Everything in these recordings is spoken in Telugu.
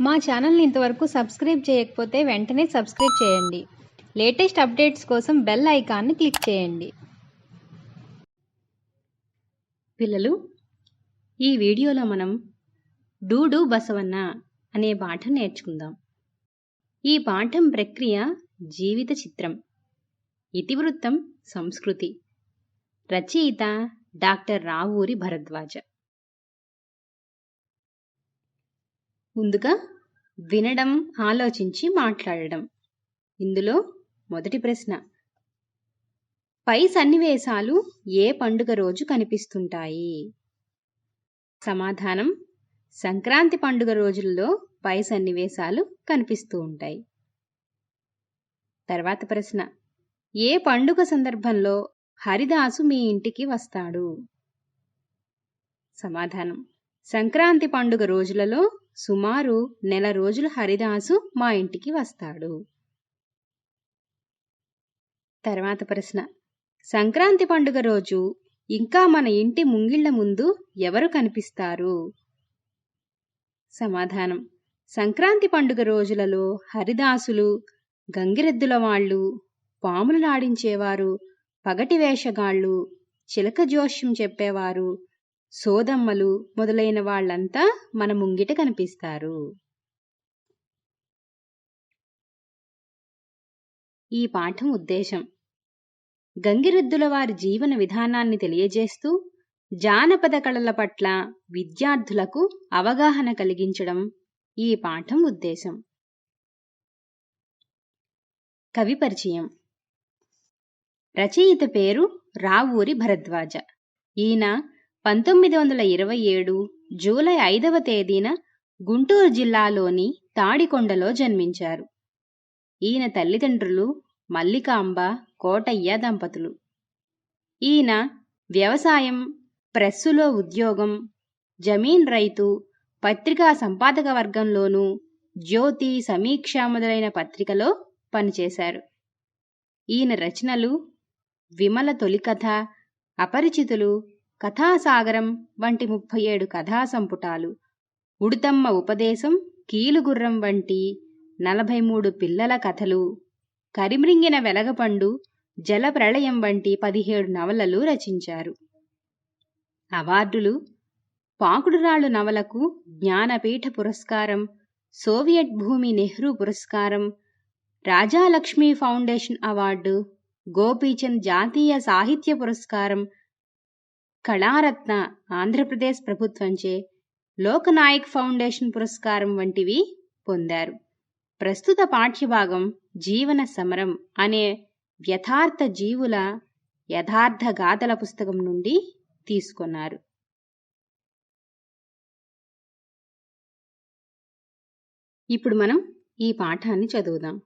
మా ఛానల్ని ఇంతవరకు సబ్స్క్రైబ్ చేయకపోతే వెంటనే సబ్స్క్రైబ్ చేయండి. లేటెస్ట్ అప్డేట్స్ కోసం బెల్ ఐకాన్ని క్లిక్ చేయండి. పిల్లలు ఈ వీడియోలో మనం డూడు బసవన్న అనే పాఠం నేర్చుకుందాం. ఈ పాఠం ప్రక్రియ జీవిత చిత్రం ఇతివృత్తం సంస్కృతి. రచయిత డాక్టర్ రావూరి భరద్వాజ. ముందుగా వినడం ఆలోచించి మాట్లాడడం. ఇందులో మొదటి ప్రశ్న. పై సన్నివేశాలు ఏ పండుగ రోజు కనిపిస్తుంటాయి? సమాధానం. సంక్రాంతి పండుగ రోజుల్లో పై సన్నివేశాలు కనిపిస్తూ ఉంటాయి. తర్వాత ప్రశ్న. ఏ పండుగ సందర్భంలో హరిదాసు మీ ఇంటికి వస్తాడు? సమాధానం. సంక్రాంతి పండుగ రోజులలో సుమారు నెల రోజులు హరిదాసు మా ఇంటికి వస్తాడు. తర్వాత ప్రశ్న. సంక్రాంతి పండుగ రోజు ఇంకా మన ఇంటి ముంగిళ్ళ ముందు ఎవరు కనిపిస్తారు? సమాధానం. సంక్రాంతి పండుగ రోజులలో హరిదాసులు గంగిరెద్దుల వాళ్ళు పాములనాడించేవారు పగటి వేషగాళ్ళు చిలక జోష్యం చెప్పేవారు సోదమ్మలు మొదలైన వాళ్ళంతా మన ముంగిట కనిపిస్తారు. ఈ పాఠం ఉద్దేశం. గంగిరెద్దుల వారి జీవన విధానాన్ని తెలియజేస్తూ జానపద కళల పట్ల విద్యార్థులకు అవగాహన కలిగించడం ఈ పాఠం ఉద్దేశం. కవి పరిచయం. రచయిత పేరు రావూరి భరద్వాజ. ఈయన పంతొమ్మిది వందల ఇరవై ఏడు జూలై ఐదవ తేదీన గుంటూరు జిల్లాలోని తాడికొండలో జన్మించారు. ఈయన తల్లిదండ్రులు మల్లికాంబ కోటయ్య దంపతులు. ఈయన వ్యవసాయం ప్రెస్సులో ఉద్యోగం జమీన్ రైతు పత్రికా సంపాదక వర్గంలోనూ జ్యోతి సమీక్ష మొదలైన పత్రికలో పనిచేశారు. ఈయన రచనలు విమల తొలికథ అపరిచితులు కథాసాగరం వంటి ముప్పై ఏడు కథా సంపుటాలు ఉడుతమ్మ ఉపదేశం కీలుగుర్రం వంటి నలభై మూడు పిల్లల కథలు. కరిమ్రింగిన వెలగపండు జలప్రళయం వంటి పదిహేడు నవలలు రచించారు. అవార్డులు పాకుడురాళ్ళు నవలకు జ్ఞానపీఠ పురస్కారం సోవియట్ భూమి నెహ్రూ పురస్కారం రాజాలక్ష్మి ఫౌండేషన్ అవార్డు గోపీచంద్ జాతీయ సాహిత్య పురస్కారం కళారత్న ఆంధ్రప్రదేశ్ ప్రభుత్వంచే లోకనాయక్ ఫౌండేషన్ పురస్కారం వంటివి పొందారు. ప్రస్తుత పాఠ్యభాగం జీవన సమరం అనే వ్యథార్థ జీవుల యథార్థ గాథల పుస్తకం నుండి తీసుకున్నారు. ఇప్పుడు మనం ఈ పాఠాన్ని చదువుదాం.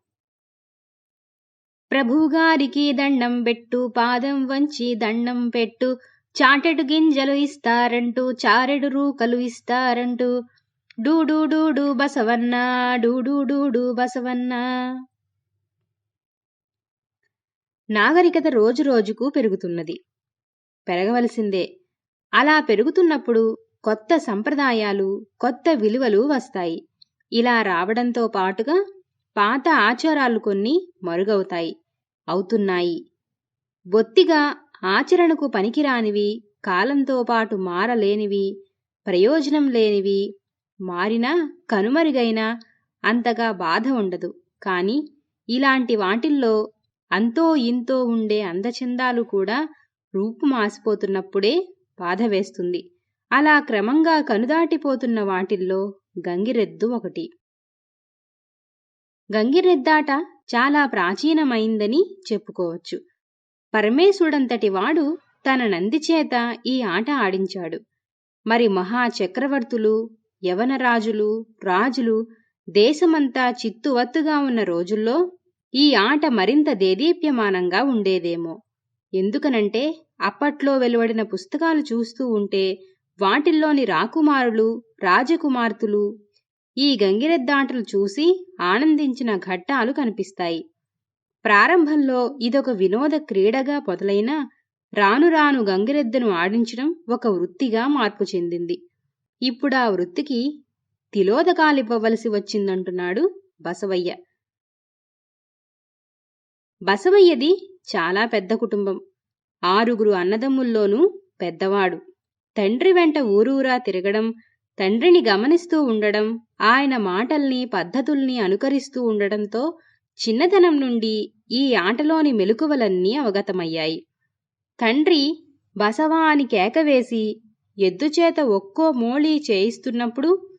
ప్రభుగారికి దండం పెట్టు పాదం వంచి దండం పెట్టు చాటెడు గింజలు ఇస్తారంటూ చారెడు రూకలు ఇస్తారంటూ. డూడు డూడు బసవన్న డూడు డూడు బసవన్న. నాగరికత రోజు రోజుకు పెరుగుతున్నది. పెరగవలసిందే. అలా పెరుగుతున్నప్పుడు కొత్త సంప్రదాయాలు కొత్త విలువలు వస్తాయి. ఇలా రావడంతో పాటుగా పాత ఆచారాలు కొన్ని మరుగవుతాయి అవుతున్నాయి. బొత్తిగా ఆచరణకు పనికిరానివి కాలంతో పాటు మారలేనివి ప్రయోజనం లేనివి మారినా కనుమరుగైనా అంతగా బాధ ఉండదు. కానీ ఇలాంటి వాటిల్లో అంతో ఇంతో ఉండే అందచందాలు కూడా రూపుమాసిపోతున్నప్పుడే బాధ వేస్తుంది. అలా క్రమంగా కనుదాటిపోతున్న వాటిల్లో గంగిరెద్దు ఒకటి. గంగిరెద్దాట చాలా ప్రాచీనమైందని చెప్పుకోవచ్చు. పరమేశుడంతటి వాడు తన నందిచేత ఈ ఆట ఆడించాడు. మరి మహా చక్రవర్తులు యవనరాజులు రాజులు దేశమంతా చిత్తువత్తుగా ఉన్న రోజుల్లో ఈ ఆట మరింత దేదీప్యమానంగా ఉండేదేమో. ఎందుకనంటే అప్పట్లో వెలువడిన పుస్తకాలు చూస్తూ ఉంటే వాటిల్లోని రాకుమారులు రాజకుమార్తెలు ఈ గంగిరెద్దాటలు చూసి ఆనందించిన ఘట్టాలు కనిపిస్తాయి. ప్రారంభంలో ఇదొక వినోద క్రీడగా మొదలైన రాను రాను గంగిరెద్దును ఆడించడం ఒక వృత్తిగా మార్పు చెందింది. ఇప్పుడు ఆ వృత్తికి తిలోదకాలివ్వవలసి వచ్చిందంటున్నాడు బసవయ్య. బసవయ్యది చాలా పెద్ద కుటుంబం. ఆరుగురు అన్నదమ్ముల్లోనూ పెద్దవాడు. తండ్రి వెంట ఊరూరా తిరగడం తండ్రిని గమనిస్తూ ఉండడం ఆయన మాటల్ని పద్ధతుల్ని అనుకరిస్తూ ఉండడంతో చిన్నతనం నుండి ఈ ఆటలోని మెలకువలన్నీ అవగతమయ్యాయి. తండ్రి బసవా అని కేకవేసి ఎద్దుచేత ఒక్కో మోళీ చేయిస్తున్నప్పుడు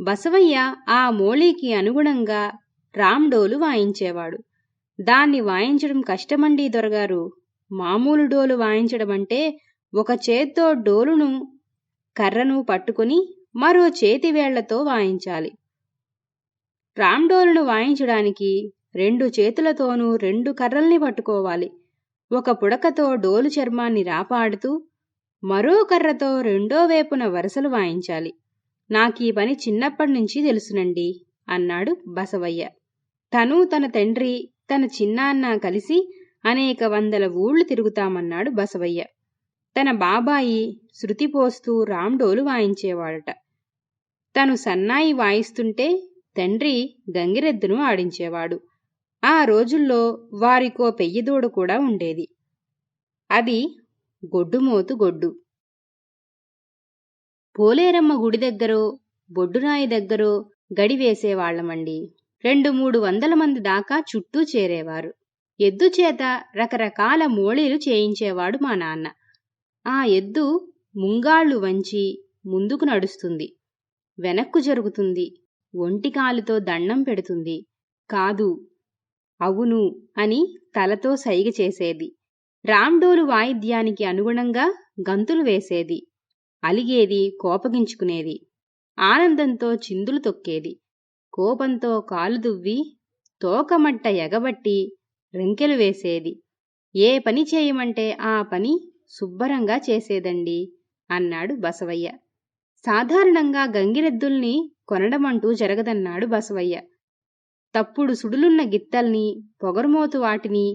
బసవయ్య ఆ మోళీకి అనుగుణంగా రామ్డోలు వాయించేవాడు. దాన్ని వాయించడం కష్టమండి దొరగారు. మామూలు డోలు వాయించడం అంటే ఒక చేత్తో డోలును కర్రను పట్టుకుని మరో చేతివేళ్ళతో వాయించాలి. రామ్డోలును వాయించడానికి రెండు చేతులతోనూ రెండు కర్రల్ని పట్టుకోవాలి. ఒక పుడకతో డోలు చర్మాన్ని రాపాడుతూ మరో కర్రతో రెండో వైపున వరుసలు వాయించాలి. నాకీ పని చిన్నప్పటి నుంచి తెలుసునండి అన్నాడు బసవయ్య. తను తన తండ్రి తన చిన్నాన్న కలిసి అనేక వందల ఊళ్ళు తిరుగుతామన్నాడు బసవయ్య. తన బాబాయి శృతి పోస్తూ రామ్డోలు వాయించేవాడట. తను సన్నాయి వాయిస్తుంటే తండ్రి గంగిరెద్దును ఆడించేవాడు. ఆ రోజుల్లో వారికో పెయ్యిదూడ కూడా ఉండేది. అది గొడ్డుమోతు గొడ్డు. పోలేరమ్మ గుడి దగ్గరో బొడ్డురాయి దగ్గరో గడివేసేవాళ్ళమండి రెండు మూడు వందల మంది దాకా చుట్టూ చేరేవారు. ఎద్దు చేత రకరకాల మోళీలు చేయించేవాడు మా నాన్న. ఆ ఎద్దు ముంగాళ్ళు వంచి ముందుకు నడుస్తుంది. వెనక్కు జరుగుతుంది. ఒంటికాలుతో దండం పెడుతుంది. కాదు అవును అని తలతో సైగ చేసేది. రామ్డోలు వాయిద్యానికి అనుగుణంగా గంతులు వేసేది. అలిగేది కోపగించుకునేది. ఆనందంతో చిందులు తొక్కేది. కోపంతో కాలు దువ్వి తోకమట్ట ఎగబట్టి రింకెలు వేసేది. ఏ పని చేయమంటే ఆ పని శుభ్రంగా చేసేదండి అన్నాడు బసవయ్య. సాధారణంగా గంగిరెద్దుల్ని కొనడమంటూ జరగదన్నాడు బసవయ్య. తప్పుడు సుడులున్న గిత్తల్ని పొగరుమోతు వాటిని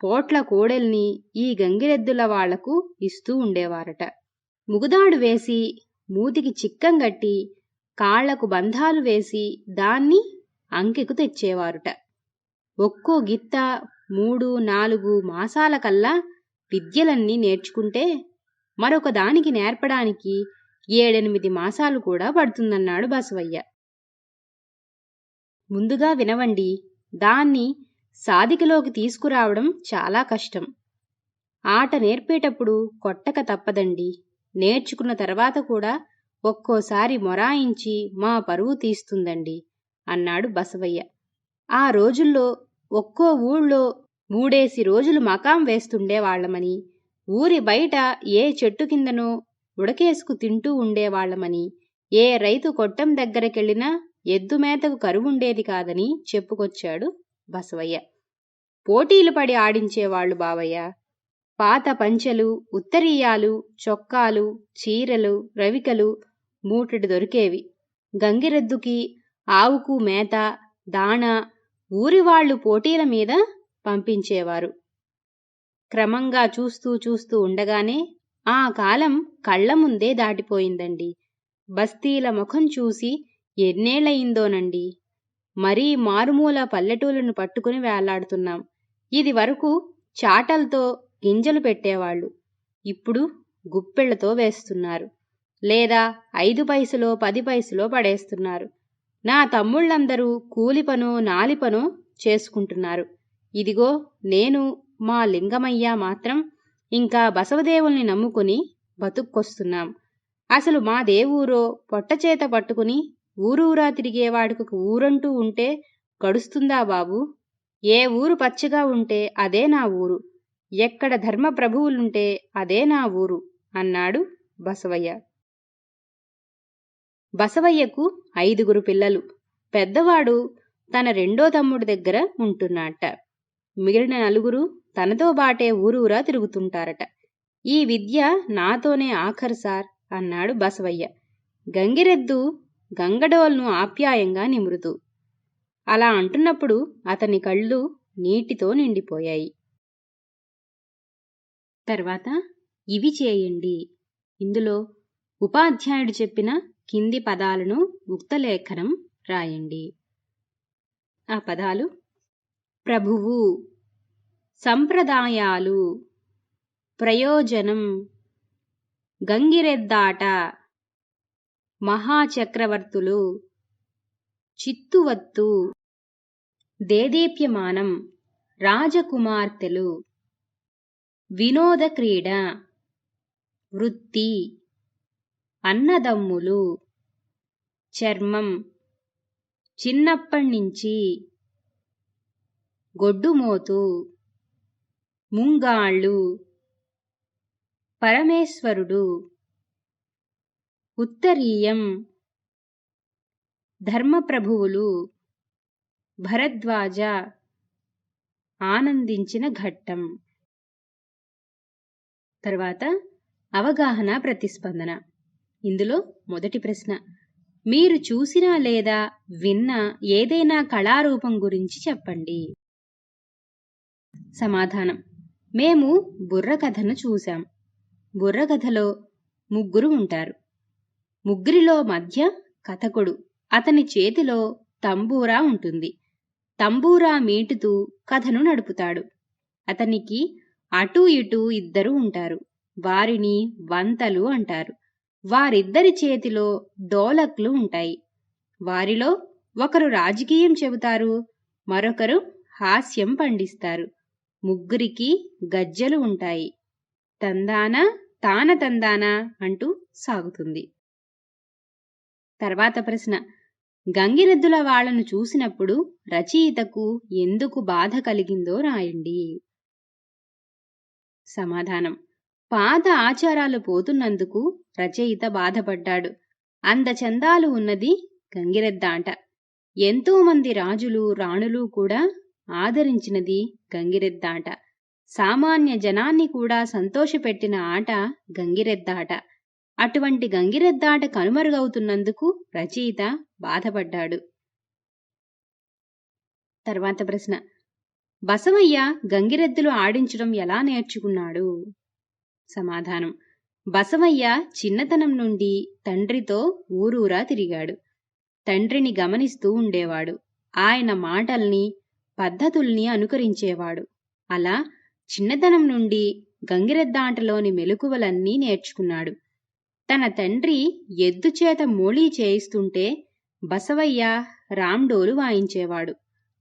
పోట్ల కోడెల్ని ఈ గంగిరెద్దుల వాళ్ళకు ఇస్తూ ఉండేవారట. ముగుదాడు వేసి మూతికి చిక్కం గట్టి కాళ్ళకు బంధాలు వేసి దాన్ని అంకెకు తెచ్చేవారుట. ఒక్కో గిత్త మూడు నాలుగు మాసాల కల్లా విద్యలన్నీ నేర్చుకుంటే మరొక దానికి నేర్పడానికి ఏడెనిమిది మాసాలు కూడా పడుతుందన్నాడు బసవయ్య. ముందుగా వినవండి. దాన్ని సాధికలోకి తీసుకురావడం చాలా కష్టం. ఆట నేర్పేటప్పుడు కొట్టక తప్పదండి. నేర్చుకున్న తర్వాత కూడా ఒక్కోసారి మొరాయించి మా పరువు తీస్తుందండి అన్నాడు బసవయ్య. ఆ రోజుల్లో ఒక్కో ఊళ్ళో మూడేసి రోజులు మకాం వేస్తుండేవాళ్ళమని ఊరి బయట ఏ చెట్టు కిందనో ఉడకేసుకు తింటూ ఉండేవాళ్ళమని ఏ రైతు కొట్టం దగ్గరకెళ్ళినా ఎద్దు మేతకు కరువుండేది కాదని చెప్పుకొచ్చాడు బసవయ్య. పోటీలు పడి ఆడించేవాళ్ళు బావయ్య. పాత పంచెలు ఉత్తరీయాలు చొక్కాలు చీరలు రవికలు మూటడి దొరికేవి. గంగిరెద్దుకి ఆవుకు మేత దాణ ఊరివాళ్ళు పోటీల మీద పంపించేవారు. క్రమంగా చూస్తూ చూస్తూ ఉండగానే ఆ కాలం కళ్ళ ముందే దాటిపోయిందండి. బస్తీల ముఖం చూసి ఎన్నేళ్ళయిందోనండి. మరీ మారుమూల పల్లెటూళ్ళను పట్టుకుని వేలాడుతున్నాం. ఇది వరకు చాటలతో గింజలు పెట్టేవాళ్ళు. ఇప్పుడు గుప్పెళ్ళతో వేస్తున్నారు. లేదా ఐదు పైసలో పది పైసలో పడేస్తున్నారు. నా తమ్ముళ్ళందరూ కూలిపనో నాలిపనో చేసుకుంటున్నారు. ఇదిగో నేను మా లింగమయ్య మాత్రం ఇంకా బసవదేవుల్ని నమ్ముకుని బతుక్కొస్తున్నాం. అసలు మా దేవురో పొట్టచేత పట్టుకుని ఊరూరా తిరిగేవాడికి ఒక ఊరంటూ ఉంటే గడుస్తుందా బాబు? ఏ ఊరు పచ్చగా ఉంటే అదే నా ఊరు. ఎక్కడ ధర్మ ప్రభువులుంటే అదే నా ఊరు అన్నాడు బసవయ్య. బసవయ్యకు ఐదుగురు పిల్లలు. పెద్దవాడు తన రెండో తమ్ముడి దగ్గర ఉంటున్నట్ట మిగిలిన నలుగురు తనతో బాటే ఊరూరా తిరుగుతుంటారట. ఈ విద్య నాతోనే ఆఖరు సార్ అన్నాడు బసవయ్య. గంగిరెద్దు గంగడోల్ను ఆప్యాయంగా నిమురుతూ. అలా అంటున్నప్పుడు అతని కళ్ళు నీటితో నిండిపోయాయి. తర్వాత ఇవి చేయండి. ఇందులో ఉపాధ్యాయుడు చెప్పిన కింది పదాలను ఉక్తలేఖనం రాయండి. ఆ పదాలు ప్రభువు సంప్రదాయాలు ప్రయోజనం గంగిరెద్దాట మహాచక్రవర్తులు. చిత్తువత్తు. దేదీప్యమానం. రాజకుమార్తెలు. వినోద క్రీడ వృత్తి. అన్నదమ్ములు. చర్మం. చిన్నప్పటినుంచి గొడ్డుమోతు. ముంగాళ్ళు. పరమేశ్వరుడు. ఉత్తరీయం. ధర్మప్రభువులు భరద్వాజ ఆనందించిన ఘట్టం. తర్వాత అవగాహన ప్రతిస్పందన. ఇందులో మొదటి ప్రశ్న. మీరు చూసిన లేదా విన్న ఏదైనా కళారూపం గురించి చెప్పండి. సమాధానం. మేము బుర్రకథను చూశాం. బుర్రకథలో ముగ్గురు ఉంటారు. ముగ్గురిలో మధ్య కథకుడు. అతని చేతిలో తంబూరా ఉంటుంది. తంబూరా మీటుతూ కథను నడుపుతాడు. అతనికి అటూ ఇటూ ఇద్దరు ఉంటారు. వారిని వంతలు అంటారు. వారిద్దరి చేతిలో డోలక్లు ఉంటాయి. వారిలో ఒకరు రాజకీయం చెబుతారు. మరొకరు హాస్యం పండిస్తారు. ముగ్గురికి గజ్జెలు ఉంటాయి. తందాన తాన తందాన అంటూ సాగుతుంది. తర్వాత ప్రశ్న. గంగిరెద్దుల వాళ్ళను చూసినప్పుడు రచయితకు ఎందుకు బాధ కలిగిందో రాయండి. సమాధానం. పాత ఆచారాలు పోతున్నందుకు రచయిత బాధపడ్డాడు. అందచందాలు ఉన్నది గంగిరెద్దాట. ఎంతో మంది రాజులు రాణులు కూడా ఆదరించినది గంగిరెద్దాట. సామాన్య జనాన్ని కూడా సంతోషపెట్టిన ఆట గంగిరెద్దాట. అటువంటి గంగిరెద్దాట కనుమరుగవుతున్నందుకు రచయిత బాధపడ్డాడు. తర్వాత ప్రశ్న బసవయ్య గంగిరెద్దులు ఆడించడం ఎలా నేర్చుకున్నాడు? సమాధానం బసవయ్య చిన్నతనం నుండి తండ్రితో ఊరూరా తిరిగాడు. తండ్రిని గమనిస్తూ ఉండేవాడు. ఆయన మాటల్ని పద్ధతుల్ని అనుకరించేవాడు. అలా చిన్నతనం నుండి గంగిరెద్దాటలోని మెలకువలన్నీ నేర్చుకున్నాడు. తన తండ్రి ఎద్దు చేత మోళీ చేయిస్తుంటే బసవయ్య రామ్డోలు వాయించేవాడు.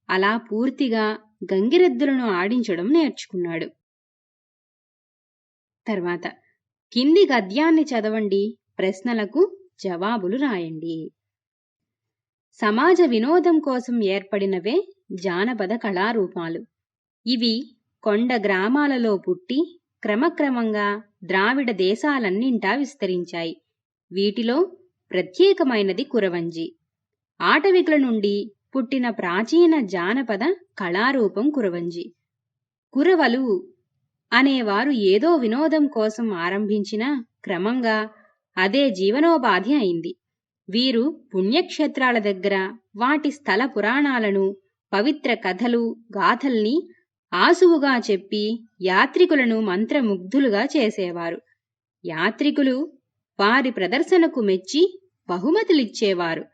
అలా పూర్తిగా గంగిరెద్దులను ఆడించడం నేర్చుకున్నాడు. తర్వాత కింది గద్యాన్ని చదవండి ప్రశ్నలకు జవాబులు రాయండి. సమాజ వినోదం కోసం ఏర్పడినవే జానపద కళారూపాలు. ఇవి కొండ గ్రామాలలో పుట్టి క్రమక్రమంగా ద్రావిడ దేశాలన్నింటా విస్తరించాయి. వీటిలో ప్రత్యేకమైనది కురవంజి. ఆటవికుల నుండి పుట్టిన ప్రాచీన జానపద కళారూపం కురవంజి. కురవలు అనేవారు ఏదో వినోదం కోసం ఆరంభించిన క్రమంగా అదే జీవనోపాధి అయింది. వీరు పుణ్యక్షేత్రాల దగ్గర వాటి స్థల పురాణాలను పవిత్ర కథలు గాథల్ని ఆసువుగా చెప్పి యాత్రికులను మంత్రముగ్ధులుగా చేసేవారు. యాత్రికులు వారి ప్రదర్శనకు మెచ్చి బహుమతులిచ్చేవారు.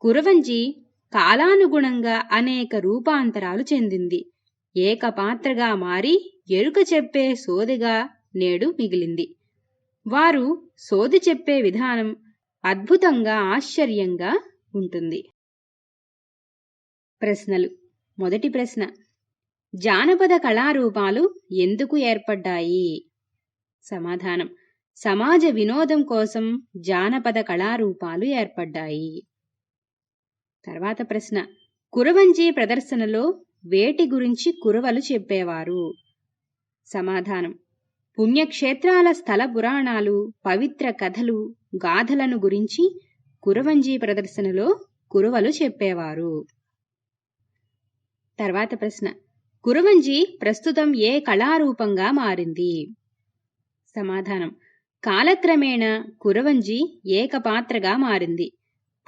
కురవంజి కాలానుగుణంగా అనేక రూపాంతరాలు చెందింది. ఏకపాత్రగా మారి ఎరుక చెప్పే సోదిగా నేడు మిగిలింది. వారు సోది చెప్పే విధానం అద్భుతంగా ఆశ్చర్యంగా ఉంటుంది. ప్రశ్నలు. మొదటి ప్రశ్న. జానపద కళారూపాలు ఎందుకు ఏర్పడ్డాయి? సమాధానం. సమాజ వినోదం కోసం జానపద కళారూపాలు ఏర్పడ్డాయి. తర్వాత ప్రశ్న. కురవంజి ప్రదర్శనలో వేటి గురించి కురవలు చెప్పేవారు? సమాధానం. పుణ్యక్షేత్రాల స్థల పురాణాలు పవిత్ర కథలు గాథలను గురించి కురవంజి ప్రదర్శనలో కురవలు చెప్పేవారు. తర్వాత ప్రశ్న. కురవంజి ప్రస్తుతం ఏ కళారూపంగా మారింది? సమాధానం. కాలక్రమేణ కురవంజి ఏకపాత్రగా మారింది.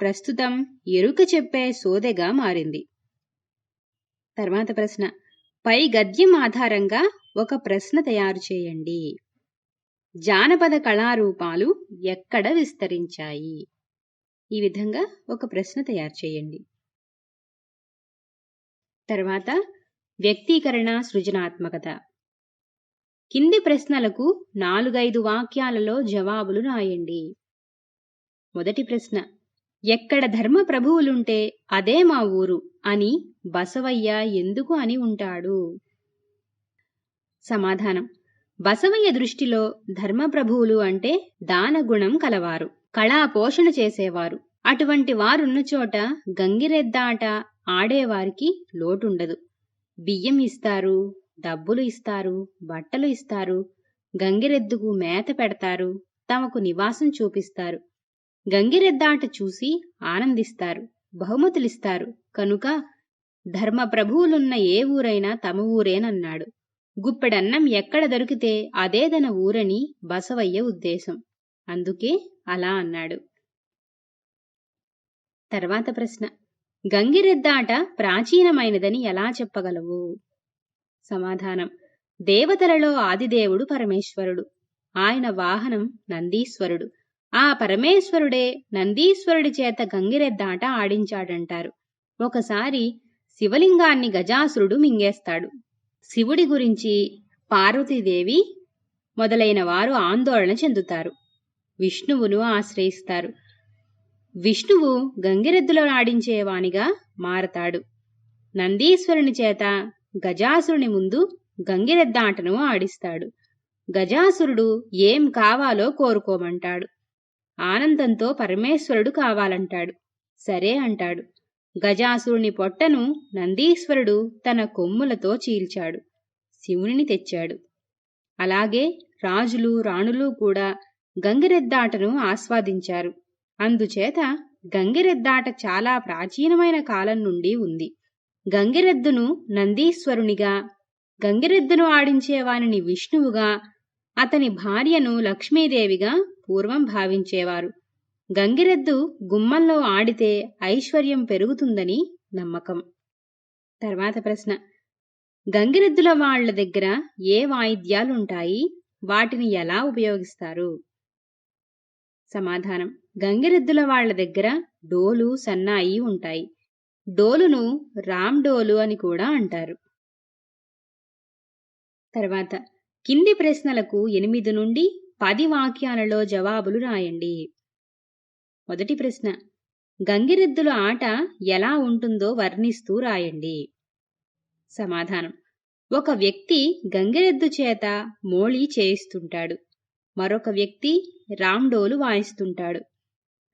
ప్రస్తుతం ఎరుక చెప్పే సోదెగా మారింది. తర్వాత ప్రశ్న. పై గద్యం ఆధారంగా ఒక ప్రశ్న తయారు చేయండి. జానపద కళారూపాలు ఎక్కడ విస్తరించాయి? ఈ విధంగా ఒక ప్రశ్న తయారు చేయండి. తర్వాత వ్యక్తీకరణ సృజనాత్మకత. కింది ప్రశ్నలకు నాలుగైదు వాక్యాలలో జవాబులు రాయండి. మొదటి ప్రశ్న ఎక్కడ ధర్మ ప్రభువులుంటే అదే మా ఊరు అని బసవయ్య ఎందుకు అని ఉంటాడు? సమాధానం బసవయ్య దృష్టిలో ధర్మప్రభువులు అంటే దానగుణం కలవారు కళా పోషణ చేసేవారు. అటువంటి వారున్న చోట గంగిరెద్దాట ఆడేవారికి లోటుండదు. బియ్యం ఇస్తారు డబ్బులు ఇస్తారు బట్టలు ఇస్తారు గంగిరెద్దుకు మేత పెడతారు తమకు నివాసం చూపిస్తారు. గంగిరెద్దాట చూసి ఆనందిస్తారు బహుమతులిస్తారు. కనుక ధర్మప్రభువులున్న ఏ ఊరైనా తమ ఊరేనన్నాడు. గుప్పెడన్నం ఎక్కడ దొరికితే అదే తన ఊరని బసవయ్య ఉద్దేశం. అందుకే అలా అన్నాడు. తర్వాత ప్రశ్న. గంగిరెద్దాట ప్రాచీనమైనదని ఎలా చెప్పగలవు? సమాధానం. దేవతలలో ఆదిదేవుడు పరమేశ్వరుడు. ఆయన వాహనం నందీశ్వరుడు. ఆ పరమేశ్వరుడే నందీశ్వరుడి చేత గంగిరెద్దాట ఆడించాడంటారు. ఒకసారి శివలింగాన్ని గజాసురుడు మింగేస్తాడు. శివుడి గురించి పార్వతీదేవి మొదలైన వారు ఆందోళన చెందుతారు. విష్ణువును ఆశ్రయిస్తారు. విష్ణువు గంగిరెద్దులో ఆడించేవానిగా మారతాడు. నందీశ్వరుని చేత గజాసురుని ముందు గంగిరెద్దాటను ఆడిస్తాడు. గజాసురుడు ఏం కావాలో కోరుకోమంటాడు. ఆనందంతో పరమేశ్వరుడు కావాలంటాడు. సరే అంటాడు. గజాసురుని పొట్టను నందీశ్వరుడు తన కొమ్ములతో చీల్చాడు. శివునిని తెచ్చాడు. అలాగే రాజులు రాణులు కూడా గంగిరెద్దాటను ఆస్వాదించారు. అందుచేత గంగిరెద్దాట చాలా ప్రాచీనమైన కాలం నుండి ఉంది. గంగిరెద్దును నందీశ్వరునిగా గంగిరెద్దును ఆడించేవానిని విష్ణువుగా అతని భార్యను లక్ష్మీదేవిగా పూర్వం భావించేవారు. గంగిరెద్దు గుమ్మంలో ఆడితే ఐశ్వర్యం పెరుగుతుందని నమ్మకం. తర్వాత ప్రశ్న. గంగిరెద్దుల వాళ్ళ దగ్గర ఏ వాయిద్యాలుంటాయి? వాటిని ఎలా ఉపయోగిస్తారు? సమాధానం. గంగిరెద్దుల వాళ్ళ దగ్గర డోలు సన్నాయి ఉంటాయి. డోలును రామ్ డోలు అని కూడా అంటారు. తర్వాత కింది ప్రశ్నలకు ఎనిమిది నుండి పది వాక్యాలలో జవాబులు రాయండి. మొదటి ప్రశ్న గంగిరెద్దుల ఆట ఎలా ఉంటుందో వర్ణిస్తూ రాయండి. సమాధానం ఒక వ్యక్తి గంగిరెద్దు చేత మోళీ చేయిస్తుంటాడు. మరొక వ్యక్తి రామ్డోలు వాయిస్తుంటాడు.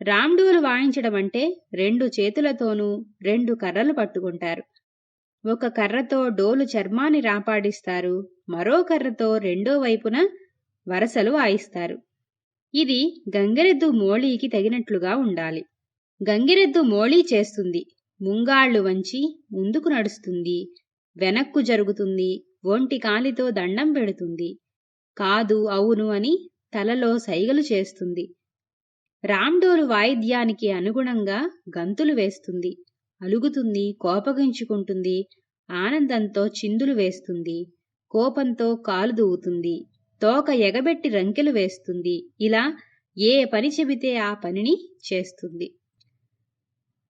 రామ్డోలు వాయించడం అంటే రెండు చేతులతోనూ రెండు కర్రలు పట్టుకుంటారు. ఒక కర్రతో డోలు చర్మాన్ని రాపాడిస్తారు. మరో కర్రతో రెండో వైపున వరసలు వాయిస్తారు. ఇది గంగిరెద్దు మోళీకి తగినట్లుగా ఉండాలి. గంగిరెద్దు మోళీ చేస్తుంది. ముంగాళ్ళు వంచి ముందుకు నడుస్తుంది. వెనక్కు జరుగుతుంది. ఒంటి కాలితో దండం పెడుతుంది. కాదు అవును అని తలలో సైగలు చేస్తుంది. రామ్డోలు వాయిద్యానికి అనుగుణంగా గంతులు వేస్తుంది. అలుగుతుంది కోపగించుకుంటుంది ఆనందంతో చిందులు వేస్తుంది కోపంతో కాలు దూవుతుంది తోక ఎగబెట్టి రంకెలు వేస్తుంది ఇలా ఏ పని చెబితే ఆ పనిని చేస్తుంది.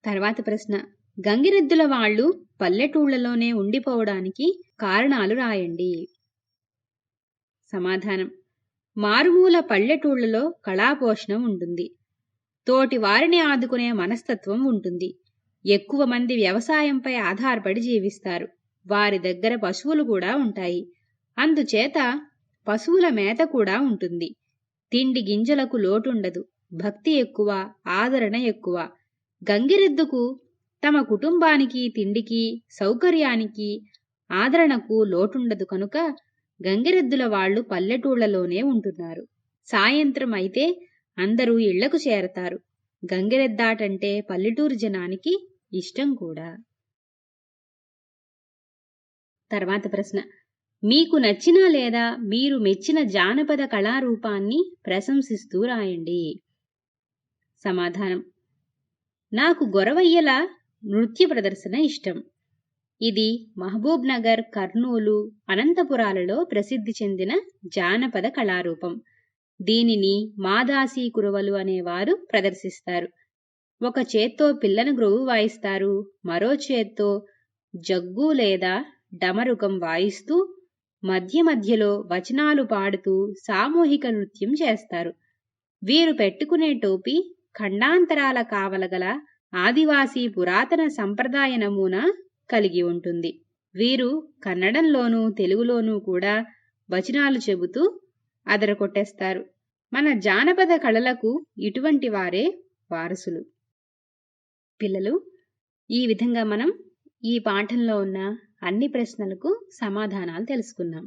తర్వాత ప్రశ్న గంగిరెద్దుల వాళ్ళు పల్లెటూళ్ళలోనే ఉండిపోవడానికి కారణాలు రాయండి. సమాధానం మారుమూల పల్లెటూళ్ళలో కళాపోషణం ఉంటుంది. తోటి వారిని ఆదుకునే మనస్తత్వం ఉంటుంది. ఎక్కువ మంది వ్యవసాయంపై ఆధారపడి జీవిస్తారు. వారి దగ్గర పశువులు కూడా ఉంటాయి. అందుచేత పశువుల మేత కూడా ఉంటుంది. తిండి గింజలకు లోటుండదు. భక్తి ఎక్కువ ఆదరణ ఎక్కువ. గంగిరెద్దుకు తమ కుటుంబానికి తిండికి సౌకర్యానికి ఆదరణకు లోటుండదు కనుక గంగిరెద్దుల వాళ్ళు పల్లెటూళ్ళలోనే ఉంటున్నారు. సాయంత్రం అయితే అందరూ ఇళ్ళకు చేరతారు. గంగిరెద్దాటంటే పల్లెటూరు జనానికి ఇష్టం కూడా. తర్వాత ప్రశ్న. మీకు నచ్చిన లేదా మీరు మెచ్చిన జానపద కళారూపాన్ని ప్రశంసిస్తూ రాయండి. సమాధానం. నాకు గొరవయ్యల నృత్య ప్రదర్శన ఇష్టం. ఇది మహబూబ్ నగర్ కర్నూలు అనంతపురాలలో ప్రసిద్ధి చెందిన జానపద కళారూపం. దీనిని మాదాసి కురవలు అనేవారు ప్రదర్శిస్తారు. ఒక చేత్తో పిల్లను గ్రోవు వాయిస్తారు. మరో చేత్తో జగ్గు లేదా డమరుకం వాయిస్తూ మధ్య మధ్యలో వచనాలు పాడుతూ సామూహిక నృత్యం చేస్తారు. వీరు పెట్టుకునే టోపీ ఖండాంతరాల కావలగల ఆదివాసీ పురాతన సంప్రదాయ నమూనా కలిగి ఉంటుంది. వీరు కన్నడంలోనూ తెలుగులోనూ కూడా వచనాలు చెబుతూ అదరకొట్టేస్తారు మన జానపద కళలకు ఇటువంటి వారే వారసులు. పిల్లలు ఈ విధంగా మనం ఈ పాఠంలో ఉన్న అన్ని ప్రశ్నలకు సమాధానాలు తెలుసుకున్నాం